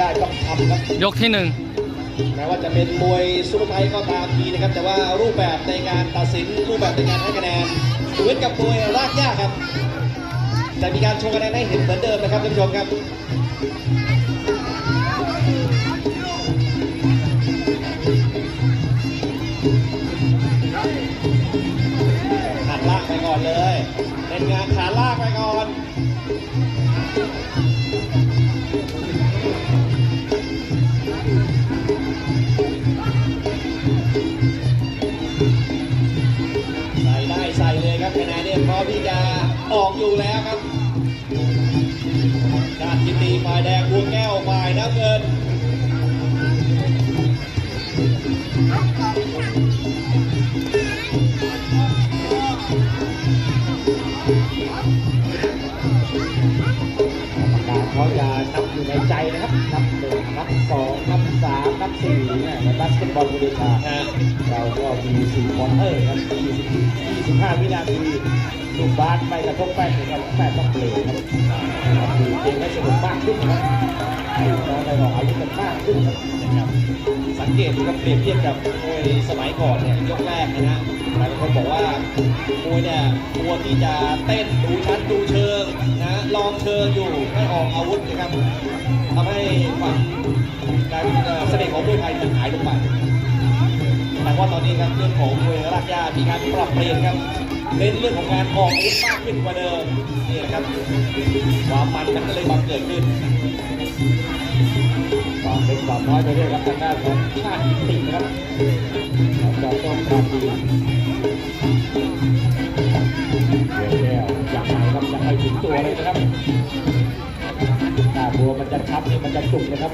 ได้ต้องทำครับยกที่หนึ่งแม้ว่าจะเป็นมวยซูเปอร์ไฟท์ก็ตามทีนะครับ แต่ว่ารูปแบบในการตัดสินรูปแบบในการให้คะแนนเหมือนกับมวยรากหญ้าครับ จะมีการโชว์คะแนนให้เห็นเหมือนเดิมนะครับท่านผู้ชมครับ ชาติยินดีฝ่ายแดงบัวแก้วฝ่ายน้ำเงินเขาจะนับอยู่ในใจนะครับ นับหนึ่งนับสองนับสาม นับสี่เนี่ยในบาสเกตบอลบูเดชาฮะเราก็มีสี่ควอเตอร์ครับ20 25วินาทีลูกบาสไปกระทบแป้นนะครับแป้นต้องเปลี่ยนครับดูเกมให้สนุกมากขึ้นนะครับน้องได้ออกอาวุกันมากขึ้นนะครับสังเกตครับเปรียบเทียบกับมวยสมัยก่อนเนี่ยยกแรกนะฮะหลายคนบอกว่ามวยเนี่ยตัวที่จะเต้นดูชั้นดูเชิงนะลองเชิงอยู่ไม่ออกอาวุธนะครับทำให้ความการเสน่ห์ของมวยไทยมันหายลงไปแต่ว่าตอนนี้ครับเรื่องของมวยรากหญ้ามีการปรับเปลี่ยนครับเน้นเรื่องของการออกอาวุธมากขึ้นกว่าเดิมนี่ครับความมันมันก็เลยบังเกิดขึ้นความเป็นความน้อยไปเรื่อยครับทางด้านของชาติกิตินะครับของจอมต้นคาทีเดี๋ยวแก้วยังไงครับยังไม่ถึงตัวเลยนะครับถ้าบัวมันจะช้ำนี่มันจะจุกนะครับ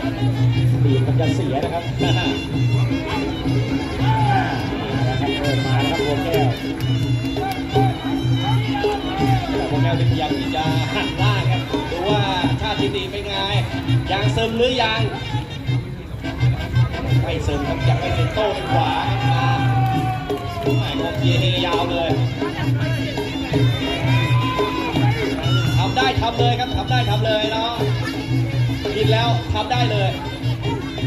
มันจะเสียนะครับนะครับเริ่มมาแล้วครับบัวแก้ววกแก้วพยายามที่จะหันล่างครับ ดูว่าชาติดีเป็นไง ยังซึมหรือยัง ไม่ซึมครับยังไม่เป็นโต้ขวาครับมาหม่กงเชียเฮยาวเลยทำได้ทำเลยครับทำได้ทำเลยเนาะกินแล้วทำได้เลย พ่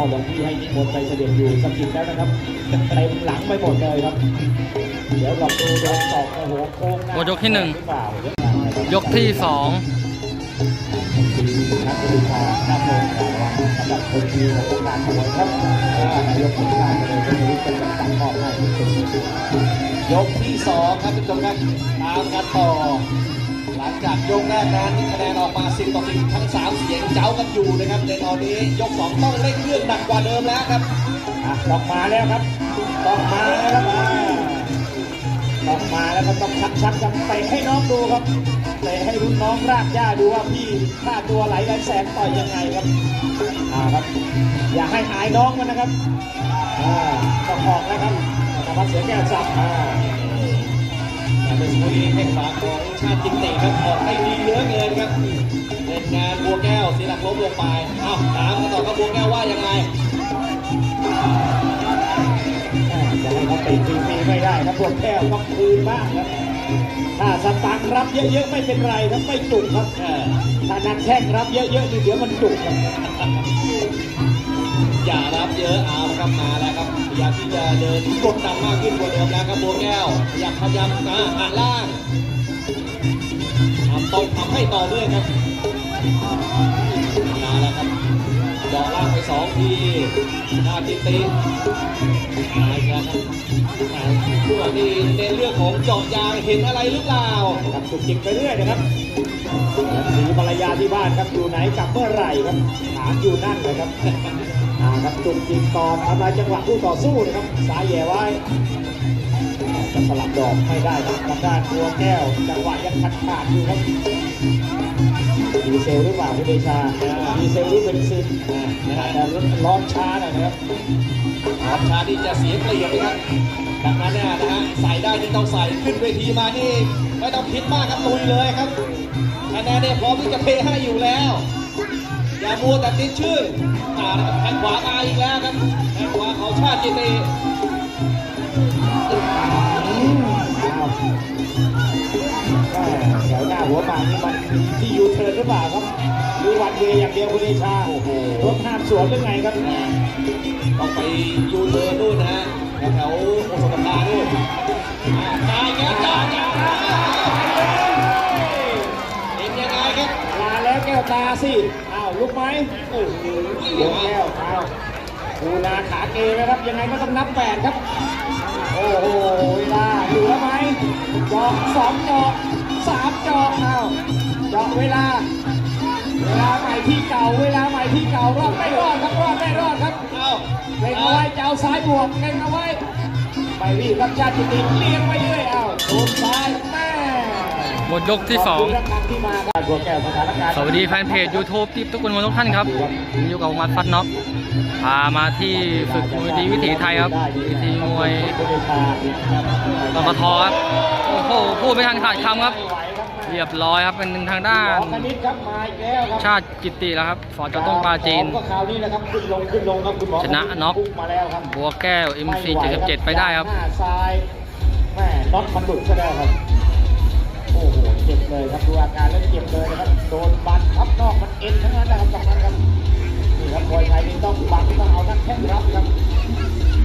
อหลวงพี่ให้นิมนต์ไปเสด็จอยู่สกิดแล้วนะครับเต็มหลังไปหมดเลยครับ เดี๋ยวลองดูโดนสอกโอ้โหโค้งหน้าโอ้ยกที่หนึ่งรือเปล่า ยกที่สองยกที่สองครับทุกท่านครับตามกันต่อ หลังจากยกแรกนั้นคะแนนออกมา10ต่อ10ทั้ง3เสียงเจ้ากันอยู่นะครับในตอนนี้ยก 2 ต้องเร่งเครื่องหนักกว่าเดิมแล้วครับต้องมาแล้วครับต้องมาแล้วครับอ่าต้องมาแล้วก็ต้องชักชักๆกันเตะให้น้องดูครับ เตะให้รุ่นน้องรากหญ้าดูว่าพี่ค่าตัวไหลไหลแสนต่อยยังไงครับอ่าครับ อย่าให้หายน้องมันนะครับอ่าต้องออกแล้วครับธนวัฒน์เสือแก้วสับอ่าแต่เป็นมวยแข่งขวาของชาติจิตติครับออกได้ดีเหลือเกินครับเล่นงานบัวแก้วเสียหลักล้มลงไปเอ้าตามกันต่อครับบัวแก้วว่ายังไง จะให้เขาตีไม่ได้ครับพวกแก้วต้องคืนบ้างครับถ้าสตังค์รับเยอะๆไม่เป็นไรครับไม่จุกครับเออถ้านักแข่งรับเยอะๆนี่เดี๋ยวมันจุกครับอย่ารับเยอะเอาครับมาแล้วครับพยายามที่จะเดินกดดันมากขึ้นกว่าเดิมแล้วครับบัวแก้วพยายามพยายามอ่าหันล่างทำต้องทำให้ต่อเนื่องครับ ล่างไปสองทีหน้าติติมาอีกแล้วครับอ่าผู้หลังนี่เน้นเรื่องของเจาะยางเห็นอะไรหรือเปล่าครับจุกจิกไปเรื่อยนะครับสีภรรยาที่บ้านครับอยู่ไหนกลับเมื่อไหร่ครับถามอยู่นั่นเลยครับอ่าครับจุกจิกตอนทำลายจังหวะคู่ต่อสู้นะครับสายแย่ไว้จะสลับดอกไม่ได้ครับทางด้านตัวแก้ว จังหวะยังขาดขาดอยู่ครับดีเซลหรือเปล่าคุณเดชา ดีเซลหรือเบนซินอ่านะฮะแต่ร้อนช้าหน่อยนะครับออปชาที่จะเสียเปรียบนะครับดังนั้นเนี่ยนะฮะใส่ได้ที่ต้องใส่ขึ้นเวทีมานี่ไม่ต้องคิดมากครับลุยเลยครับคะแนนเนี่ยพร้อมที่จะเทให้อยู่แล้ว อย่ามัวแต่ติดชื่ออ่าแข้งขวามาอีกแล้วครับแข้งขวาของชาติจิตติ หน้าหัวหมากนี่มันมีที่ยูเทิร์นหรือเปล่าครับหรือวันเวย์อย่างเดียวคุณเดชาโอ้โหรถห้ามสวนหรือไงครับต้องไปยูเทิร์นนู่นนะฮะแถวๆโอสถสภานู่นอ่าจ่ายแก้วจ่ายแก้วเป็นยังไงครับลาแล้วแก้วตาสิอ้าวลุกไหมโอ้โหเดี๋ยวแก้วอ้าวปูนาขาเกนะครับยังไงก็ต้องนับแปดครับ โอ้โหเวลาเหลือไหมเจาะสองเจาะสาม เจาะอ้าวเจาะเวลา เวลาใหม่ที่เก่า เวลาใหม่ที่เก่ารอดไม่รอดครับรอดไม่รอดครับเอ้าเล็งเอาไว้จะเอาซ้ายบวกเล็งเอาไว้ไม่รีบครับชาติติเลี้ยงไปเรื่อยอ้าวโดนซ้ายแม่หมดยกที่สองขบคุณครับที่มาครับบัวแก้วสถานการณ์สวัสดีแฟนเพจ YouTube ที่ทุกคนทุกท่านครับผมอยู่กับมัดฟัดน็อกพามาที่ฝึกมวยดีวิถีไทยครับ วิถีมวยปตทครับ โอ้โห พูดไม่ทันขาดคำครับ เรียบร้อยครับเป็นทางด้านคณิตครับมาอีกแล้วครับชาติกิตติแล้วครับฟอร์จอต้องปลาจีนก็คราวนี้นะครับขึ้นลงขึ้นลงครับคุณหมอชนะน็อกพุ่งมาแล้วครับบัวแก้ว MC 77ไปได้ครับหน้าซ้ายแม่น็อตมันหลุดซะแล้วครับ โอ้โห เจ็บเลยครับดูอาการแล้วเจ็บเลยนะครับ โดนบันทับนอกมันเอ็นทั้งนั้นนะครับตรงนั้นครับ นี่ครับมวยไทยนี่ต้องบังต้องเอานักแข้งรับครับ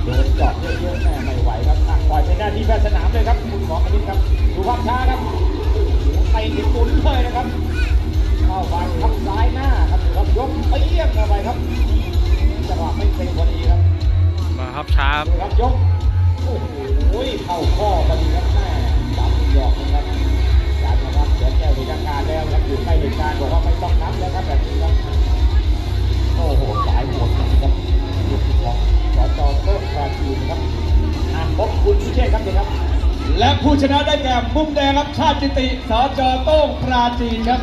โดนเจาะเยอะๆแม่ไม่ไหวครับอะปล่อยเป็นหน้าที่แพทย์สนามเลยครับ คุณหมอคณิตครับ ดูภาพช้าครับโอ้โหไป ที่ตุนเลยนะครับเข้าบันทับซ้ายหน้าครับดูครับยกเปี้ยงเข้าไปครับจังหวะไม่เป็นพอดีครับ มาครับช้าครับดูครับยกโอ้โหเข้าข้อ ชนะได้แก่มุมแดงครับชาติจิติสจโต้งปราจีนครับ